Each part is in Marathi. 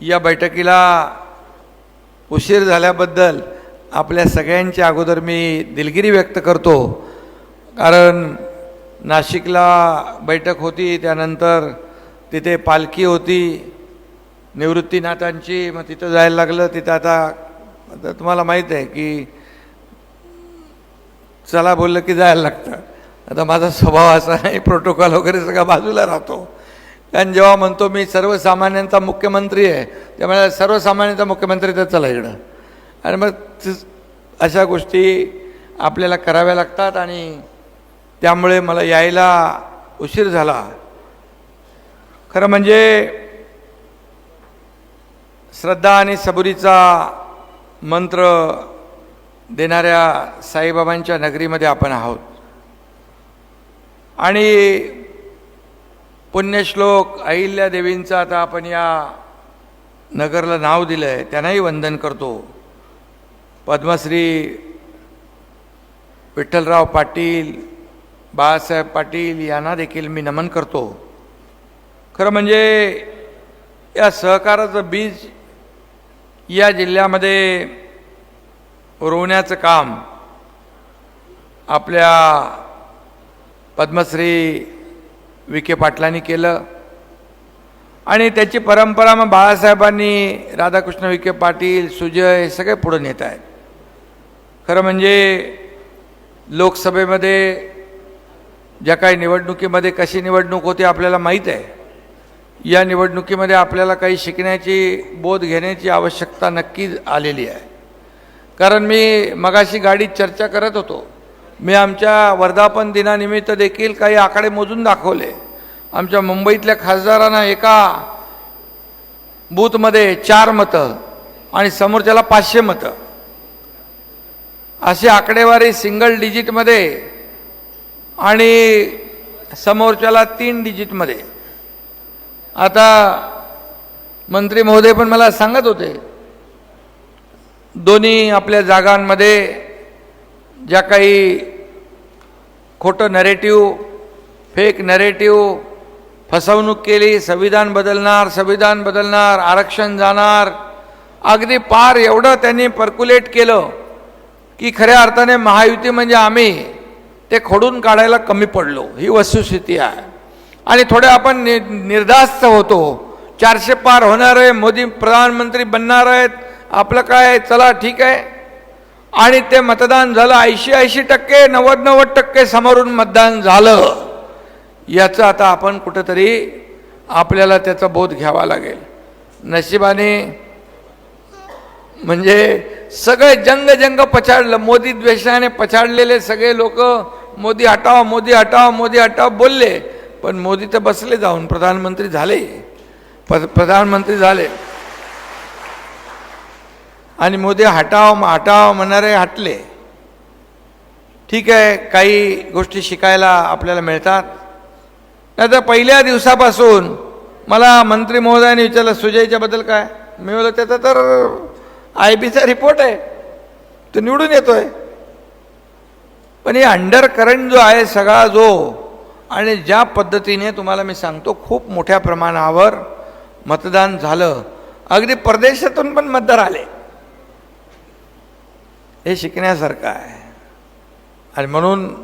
या बैठकीला उशीर झाल्याबद्दल आपल्या सगळ्यांच्या अगोदर मी दिलगिरी व्यक्त करतो. कारण नाशिकला बैठक होती त्यानंतर तिथे पालखी होती निवृत्तीनाथांची मग तिथं जायला लागलं. तिथं आता तुम्हाला माहीत आहे की चला बोललं की जायला लागतं. आता माझा स्वभाव असा आहे प्रोटोकॉल वगैरे सगळा बाजूला राहतो. आणि जेव्हा म्हणतो मी सर्वसामान्यांचा मुख्यमंत्री आहे त्यामुळे सर्वसामान्यांचा मुख्यमंत्री तर चला इकडं. आणि मग अशा गोष्टी आपल्याला कराव्या लागतात आणि त्यामुळे मला यायला उशीर झाला. खरं म्हणजे श्रद्धा आणि सबुरीचा मंत्र देणाऱ्या साईबाबांच्या नगरीमध्ये आपण आहोत. आणि पुण्यश्लोक अहिल्या देवींचं आता आपण या नगरला नाव दिलं आहे त्यांनाही वंदन करतो. पद्मश्री विठ्ठलराव पाटील बाळासाहेब पाटील यांना देखील मी नमन करतो. खरं म्हणजे या सहकाराचं बीज या जिल्ह्यामध्ये रोवण्याचं काम आपल्या पद्मश्री विखे पाटलांनी केलं. आणि त्याची परंपरा मग बाळासाहेबांनी राधाकृष्ण विखे पाटील सुजय सगळे पुढे नेत आहेत. खरं म्हणजे लोकसभेमध्ये ज्या काही निवडणुकीमध्ये कशी निवडणूक होती आपल्याला माहीत आहे. या निवडणुकीमध्ये आपल्याला काही शिकण्याची बोध घेण्याची आवश्यकता नक्कीच आलेली आहे. कारण मी मगाशी गाडीत चर्चा करत होतो. मी आमच्या वर्धापन दिनानिमित्त देखील काही आकडे मोजून दाखवले. आमच्या मुंबईतल्या खासदारांना एका बूथमध्ये चार मतं आणि समोरच्याला पाचशे मतं. अशी आकडेवारी सिंगल डिजिटमध्ये आणि समोरच्याला तीन डिजिटमध्ये. आता मंत्री महोदय पण मला सांगत होते दोन्ही आपल्या जागांमध्ये ज्या काही खोटं नरेटिव्ह फेक नरेटिव्ह फसवणूक केली संविधान बदलणार संविधान बदलणार आरक्षण जाणार. अगदी पार एवढं त्यांनी पर्क्युलेट केलं की खऱ्या अर्थाने महायुती म्हणजे आम्ही ते खोडून काढायला कमी पडलो. ही वस्तुस्थिती आहे. आणि थोडे आपण नि निर्धास्त होतो. चारशे पार होणार आहे मोदी प्रधानमंत्री बनणार आहेत. आपलं काय चला ठीक आहे. आणि ते मतदान झालं ऐंशी ऐंशी टक्के नव्वद नव्वद टक्के समोरून मतदान झालं. याचं आता आपण कुठंतरी आपल्याला त्याचा बोध घ्यावा लागेल. नशिबाने म्हणजे सगळे जंग जंग पछाडलं मोदी द्वेषाने पछाडलेले सगळे लोक मोदी हटाव मोदी हटाव मोदी हटाव बोलले. पण मोदी तर बसले जाऊन प्रधानमंत्री झाले. प- प्रधानमंत्री झाले. आणि मोदी हटाव हटाव म्हणणारे हटले. ठीक आहे काही गोष्टी शिकायला आपल्याला मिळतात. नाही तर पहिल्या दिवसापासून मला मंत्री महोदयाने विचारलं सुजयच्याबद्दल काय? मी बोललो त्याचा तर आय बीचा रिपोर्ट आहे. तो निवडून येतोय. पण हे अंडर करंट जो आहे सगळा जो आणि ज्या पद्धतीने तुम्हाला मी सांगतो खूप मोठ्या प्रमाणावर मतदान झालं. अगदी परदेशातून पण मतदार आले. हे शिकण्यासारखं आहे. आणि म्हणून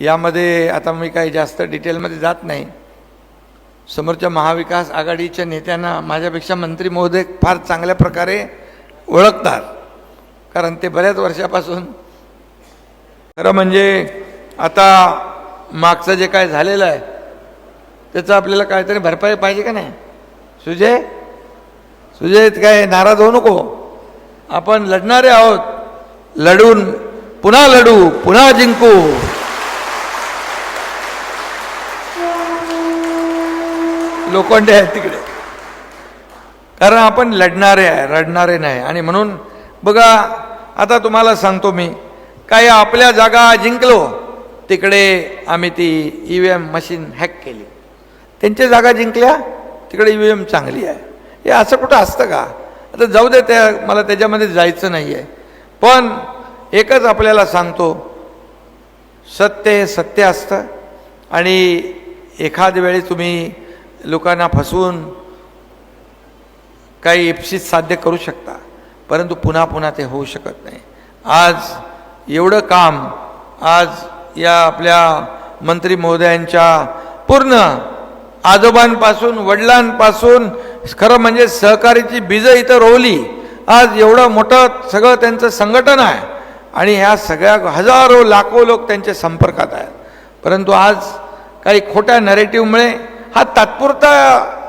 यामध्ये आता मी काही जास्त डिटेलमध्ये जात नाही. समोरच्या महाविकास आघाडीच्या नेत्यांना माझ्यापेक्षा मंत्री महोदय फार चांगल्या प्रकारे ओळखतात. कारण ते बऱ्याच वर्षापासून खरं म्हणजे आता मागचं जे काय झालेलं आहे त्याचं आपल्याला काहीतरी भरपाई पाहिजे का नाही? सुजय? सुजय काय नाराज होऊ नको. आपण लढणारे आहोत. लढून पुन्हा लढू पुन्हा जिंकू. लोखंडे आहेत तिकडे. कारण आपण लढणारे आहे रडणारे नाही. आणि म्हणून बघा आता तुम्हाला सांगतो मी काही आपल्या जागा जिंकलो तिकडे आम्ही ती E V M machine hack केली. त्यांच्या जागा जिंकल्या तिकडे ई व्ही एम चांगली आहे. हे असं कुठं असतं का? आता जाऊ दे त्या मला त्याच्यामध्ये जायचं नाही आहे पण एकच आपल्याला सांगतो सत्य हे सत्य असतं. आणि एखाद वेळी तुम्ही लोकांना फसवून काही इप्सित साध्य करू शकता परंतु पुन्हा पुन्हा ते होऊ शकत नाही. आज एवढं काम आज या आपल्या मंत्री महोदयांच्या पूर्ण आजोबांपासून वडिलांपासून खरं म्हणजे सहकारीची बीजं इथं रोवली आज एवढं मोठं सगळं त्यांचं संघटन आहे आणि ह्या सगळ्या हजारो लाखो लोक त्यांच्या संपर्कात आहेत. परंतु आज काही खोट्या नरेटिव्हमुळे हा तात्पुरता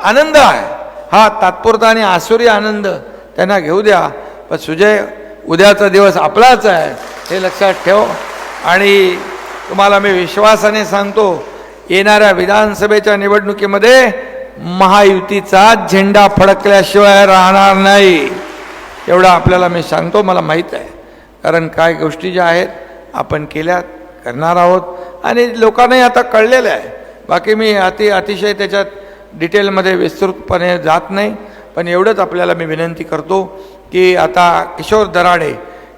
आनंद आहे. हा तात्पुरता आणि आसुरी आनंद त्यांना घेऊ द्या. पण सुजय उद्याचा दिवस आपलाच आहे हे लक्षात ठेव. आणि तुम्हाला मी विश्वासाने सांगतो येणाऱ्या विधानसभेच्या निवडणुकीमध्ये महायुतीचा झेंडा फडकल्याशिवाय राहणार नाही. एवढं आपल्याला मी सांगतो मला माहीत आहे. कारण काय गोष्टी ज्या आहेत आपण केल्या करणार आहोत. आणि लोकांनाही आता कळलेलं आहे. बाकी मी अति अतिशय त्याच्यात डिटेलमध्ये विस्तृतपणे जात नाही. पण एवढंच आपल्याला मी विनंती करतो की आता किशोर दराडे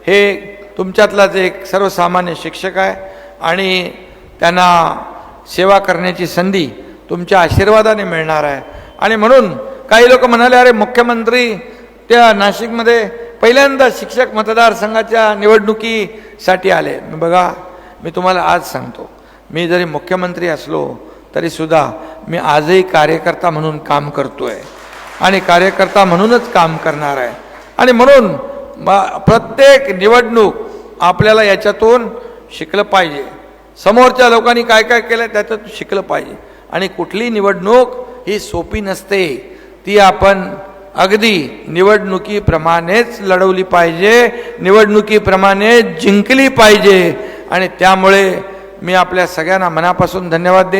हे तुमच्यातलाच एक सर्वसामान्य शिक्षक आहे आणि त्यांना सेवा करण्याची संधी तुमच्या आशीर्वादाने मिळणार आहे. आणि म्हणून काही लोक म्हणाले अरे मुख्यमंत्री त्या नाशिकमध्ये पहिल्यांदा शिक्षक मतदारसंघाच्या निवडणुकीसाठी आले. बघा मी तुम्हाला आज सांगतो मी जरी मुख्यमंत्री असलो तरीसुद्धा मी आजही कार्यकर्ता म्हणून काम करतो आहे आणि कार्यकर्ता म्हणूनच काम करणार आहे. आणि म्हणून प्रत्येक निवडणूक आपल्याला याच्यातून शिकलं पाहिजे. समोरच्या लोकांनी काय काय केलं त्याच्यात शिकलं पाहिजे. आणि कुठली निवडणूक ही सोपी नसते ती आपण अगदी निवडणुकीप्रमाणेच लढवली पाहिजे निवडणुकीप्रमाणे जिंकली पाहिजे. आणि त्यामुळे मी आपल्या सगळ्यांना मनापासून धन्यवाद दे